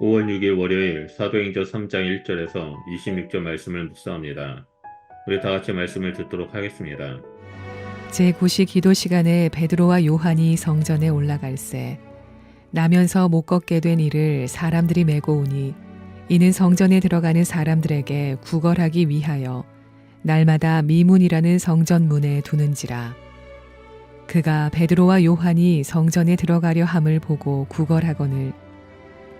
5월 6일 월요일 사도행전 3장 1절에서 26절 말씀을 묵상합니다. 우리 다 같이 말씀을 듣도록 하겠습니다. 제9시 기도 시간에 베드로와 요한이 성전에 올라갈새 나면서 못 걷게 된 이를 사람들이 메고 오니 이는 성전에 들어가는 사람들에게 구걸하기 위하여 날마다 미문이라는 성전 문에 두는지라 그가 베드로와 요한이 성전에 들어가려 함을 보고 구걸하거늘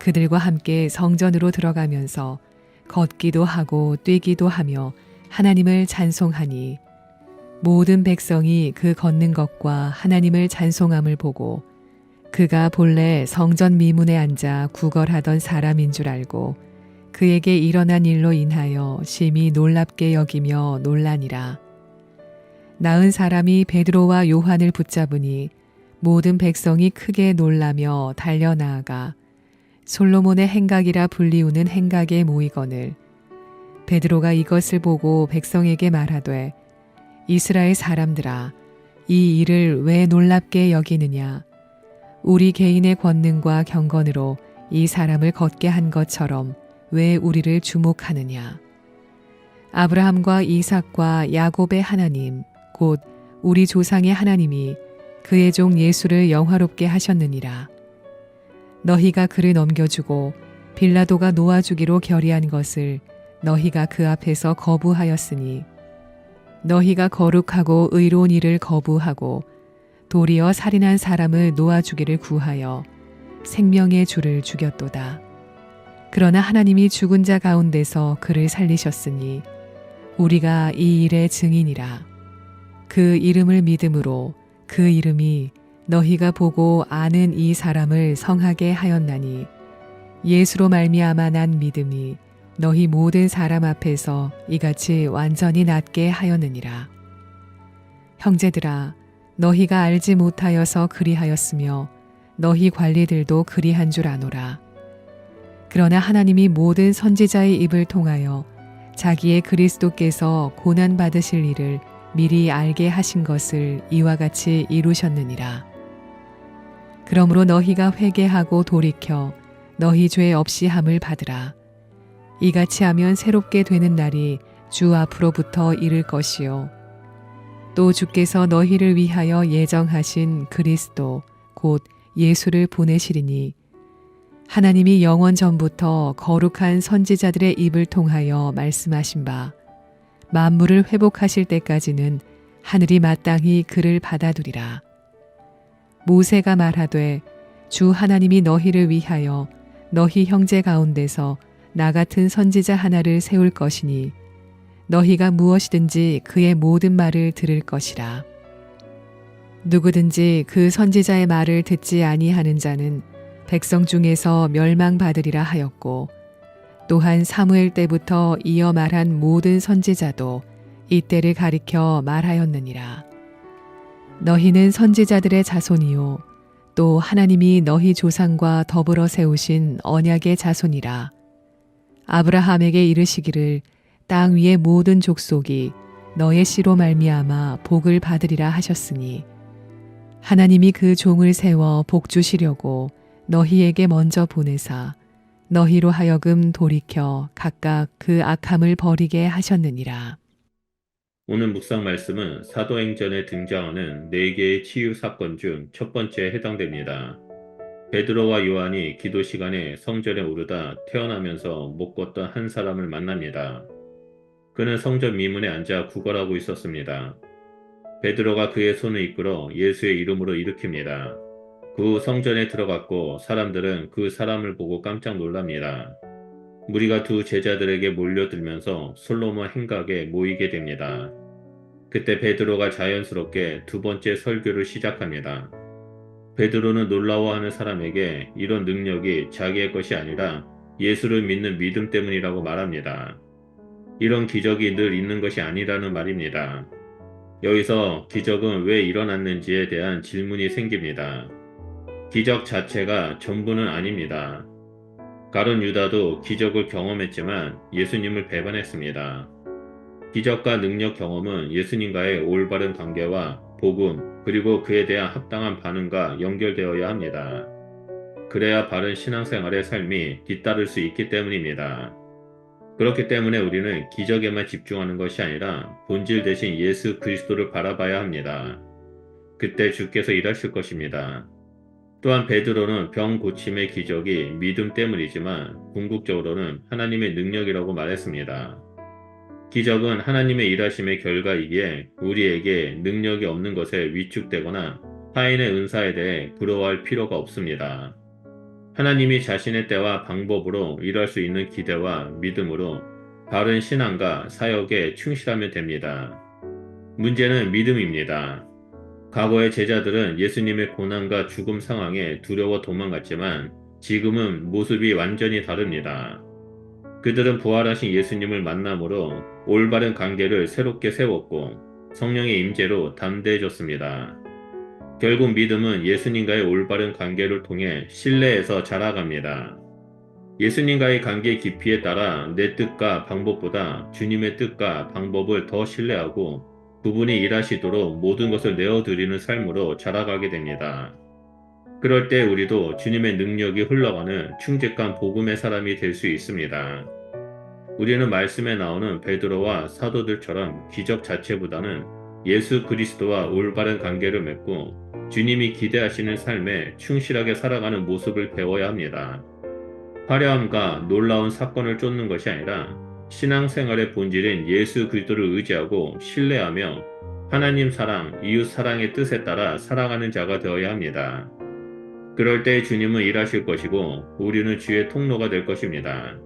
그들과 함께 성전으로 들어가면서 걷기도 하고 뛰기도 하며 하나님을 찬송하니 모든 백성이 그 걷는 것과 하나님을 찬송함을 보고 그가 본래 성전 미문에 앉아 구걸하던 사람인 줄 알고 그에게 일어난 일로 인하여 심히 놀랍게 여기며 놀라니라. 나은 사람이 베드로와 요한을 붙잡으니 모든 백성이 크게 놀라며 달려나아가 솔로몬의 행각이라 불리우는 행각에 모이거늘 베드로가 이것을 보고 백성에게 말하되 이스라엘 사람들아 이 일을 왜 놀랍게 여기느냐? 우리 개인의 권능과 경건으로 이 사람을 걷게 한 것처럼 왜 우리를 주목하느냐? 아브라함과 이삭과 야곱의 하나님 곧 우리 조상의 하나님이 그의 종 예수를 영화롭게 하셨느니라 너희가 그를 넘겨주고 빌라도가 놓아주기로 결의한 것을 너희가 그 앞에서 거부하였으니 너희가 거룩하고 의로운 일을 거부하고 도리어 살인한 사람을 놓아주기를 구하여 생명의 주를 죽였도다. 그러나 하나님이 죽은 자 가운데서 그를 살리셨으니 우리가 이 일의 증인이라. 그 이름을 믿음으로 그 이름이 너희가 보고 아는 이 사람을 성하게 하였나니 예수로 말미암아 난 믿음이 너희 모든 사람 앞에서 이같이 완전히 낫게 하였느니라. 형제들아, 너희가 알지 못하여서 그리하였으며 너희 관리들도 그리한 줄 아노라. 그러나 하나님이 모든 선지자의 입을 통하여 자기의 그리스도께서 고난 받으실 일을 미리 알게 하신 것을 이와 같이 이루셨느니라. 그러므로 너희가 회개하고 돌이켜 너희 죄 없이 함을 받으라. 이같이 하면 새롭게 되는 날이 주 앞으로부터 이를 것이요. 또 주께서 너희를 위하여 예정하신 그리스도 곧 예수를 보내시리니 하나님이 영원 전부터 거룩한 선지자들의 입을 통하여 말씀하신 바 만물을 회복하실 때까지는 하늘이 마땅히 그를 받아두리라. 모세가 말하되 주 하나님이 너희를 위하여 너희 형제 가운데서 나 같은 선지자 하나를 세울 것이니 너희가 무엇이든지 그의 모든 말을 들을 것이라. 누구든지 그 선지자의 말을 듣지 아니하는 자는 백성 중에서 멸망받으리라 하였고 또한 사무엘 때부터 이어 말한 모든 선지자도 이때를 가리켜 말하였느니라. 너희는 선지자들의 자손이요 또 하나님이 너희 조상과 더불어 세우신 언약의 자손이라. 아브라함에게 이르시기를 땅 위의 모든 족속이 너의 씨로 말미암아 복을 받으리라 하셨으니 하나님이 그 종을 세워 복 주시려고 너희에게 먼저 보내사 너희로 하여금 돌이켜 각각 그 악함을 버리게 하셨느니라. 오늘 묵상 말씀은 사도행전에 등장하는 네 개의 치유 사건 중 첫 번째에 해당됩니다. 베드로와 요한이 기도 시간에 성전에 오르다 태어나면서 못 걷던 한 사람을 만납니다. 그는 성전 미문에 앉아 구걸하고 있었습니다. 베드로가 그의 손을 이끌어 예수의 이름으로 일으킵니다. 그 후 성전에 들어갔고 사람들은 그 사람을 보고 깜짝 놀랍니다. 무리가 두 제자들에게 몰려들면서 솔로몬 행각에 모이게 됩니다. 그때 베드로가 자연스럽게 두 번째 설교를 시작합니다. 베드로는 놀라워하는 사람에게 이런 능력이 자기의 것이 아니라 예수를 믿는 믿음 때문이라고 말합니다. 이런 기적이 늘 있는 것이 아니라는 말입니다. 여기서 기적은 왜 일어났는지에 대한 질문이 생깁니다. 기적 자체가 전부는 아닙니다. 가론 유다도 기적을 경험했지만 예수님을 배반했습니다. 기적과 능력 경험은 예수님과의 올바른 관계와 복음 그리고 그에 대한 합당한 반응과 연결되어야 합니다. 그래야 바른 신앙생활의 삶이 뒤따를 수 있기 때문입니다. 그렇기 때문에 우리는 기적에만 집중하는 것이 아니라 본질 대신 예수 그리스도를 바라봐야 합니다. 그때 주께서 일하실 것입니다. 또한 베드로는 병 고침의 기적이 믿음 때문이지만 궁극적으로는 하나님의 능력이라고 말했습니다. 기적은 하나님의 일하심의 결과이기에 우리에게 능력이 없는 것에 위축되거나 타인의 은사에 대해 부러워할 필요가 없습니다. 하나님이 자신의 때와 방법으로 일할 수 있는 기대와 믿음으로 바른 신앙과 사역에 충실하면 됩니다. 문제는 믿음입니다. 과거의 제자들은 예수님의 고난과 죽음 상황에 두려워 도망갔지만 지금은 모습이 완전히 다릅니다. 그들은 부활하신 예수님을 만남으로 올바른 관계를 새롭게 세웠고 성령의 임재로 담대해졌습니다. 결국 믿음은 예수님과의 올바른 관계를 통해 신뢰에서 자라갑니다. 예수님과의 관계 깊이에 따라 내 뜻과 방법보다 주님의 뜻과 방법을 더 신뢰하고 그분이 일하시도록 모든 것을 내어드리는 삶으로 자라가게 됩니다. 그럴 때 우리도 주님의 능력이 흘러가는 충직한 복음의 사람이 될 수 있습니다. 우리는 말씀에 나오는 베드로와 사도들처럼 기적 자체보다는 예수 그리스도와 올바른 관계를 맺고 주님이 기대하시는 삶에 충실하게 살아가는 모습을 배워야 합니다. 화려함과 놀라운 사건을 쫓는 것이 아니라 신앙생활의 본질인 예수 그리스도를 의지하고 신뢰하며 하나님 사랑, 이웃 사랑의 뜻에 따라 살아가는 자가 되어야 합니다. 그럴 때 주님은 일하실 것이고 우리는 주의 통로가 될 것입니다.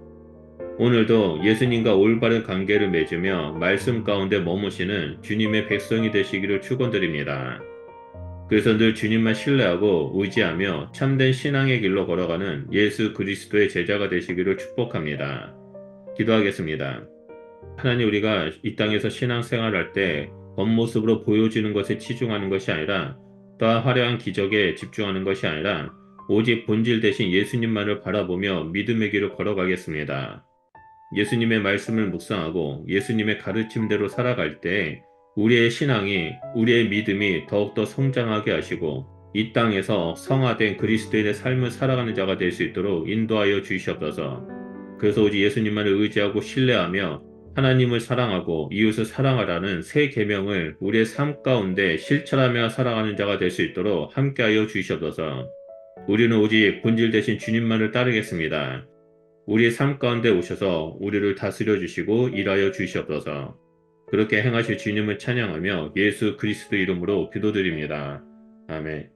오늘도 예수님과 올바른 관계를 맺으며 말씀 가운데 머무시는 주님의 백성이 되시기를 축원드립니다. 그래서 늘 주님만 신뢰하고 의지하며 참된 신앙의 길로 걸어가는 예수 그리스도의 제자가 되시기를 축복합니다. 기도하겠습니다. 하나님 우리가 이 땅에서 신앙생활할 때 겉모습으로 보여지는 것에 치중하는 것이 아니라 또한 화려한 기적에 집중하는 것이 아니라 오직 본질 대신 예수님만을 바라보며 믿음의 길을 걸어가겠습니다. 예수님의 말씀을 묵상하고 예수님의 가르침대로 살아갈 때 우리의 신앙이 우리의 믿음이 더욱더 성장하게 하시고 이 땅에서 성화된 그리스도인의 삶을 살아가는 자가 될 수 있도록 인도하여 주시옵소서. 그래서 오직 예수님만을 의지하고 신뢰하며 하나님을 사랑하고 이웃을 사랑하라는 새 계명을 우리의 삶 가운데 실천하며 살아가는 자가 될 수 있도록 함께하여 주시옵소서. 우리는 오직 본질 대신 주님만을 따르겠습니다. 우리의 삶 가운데 오셔서 우리를 다스려 주시고 일하여 주시옵소서. 그렇게 행하실 주님을 찬양하며 예수 그리스도 이름으로 기도드립니다. 아멘.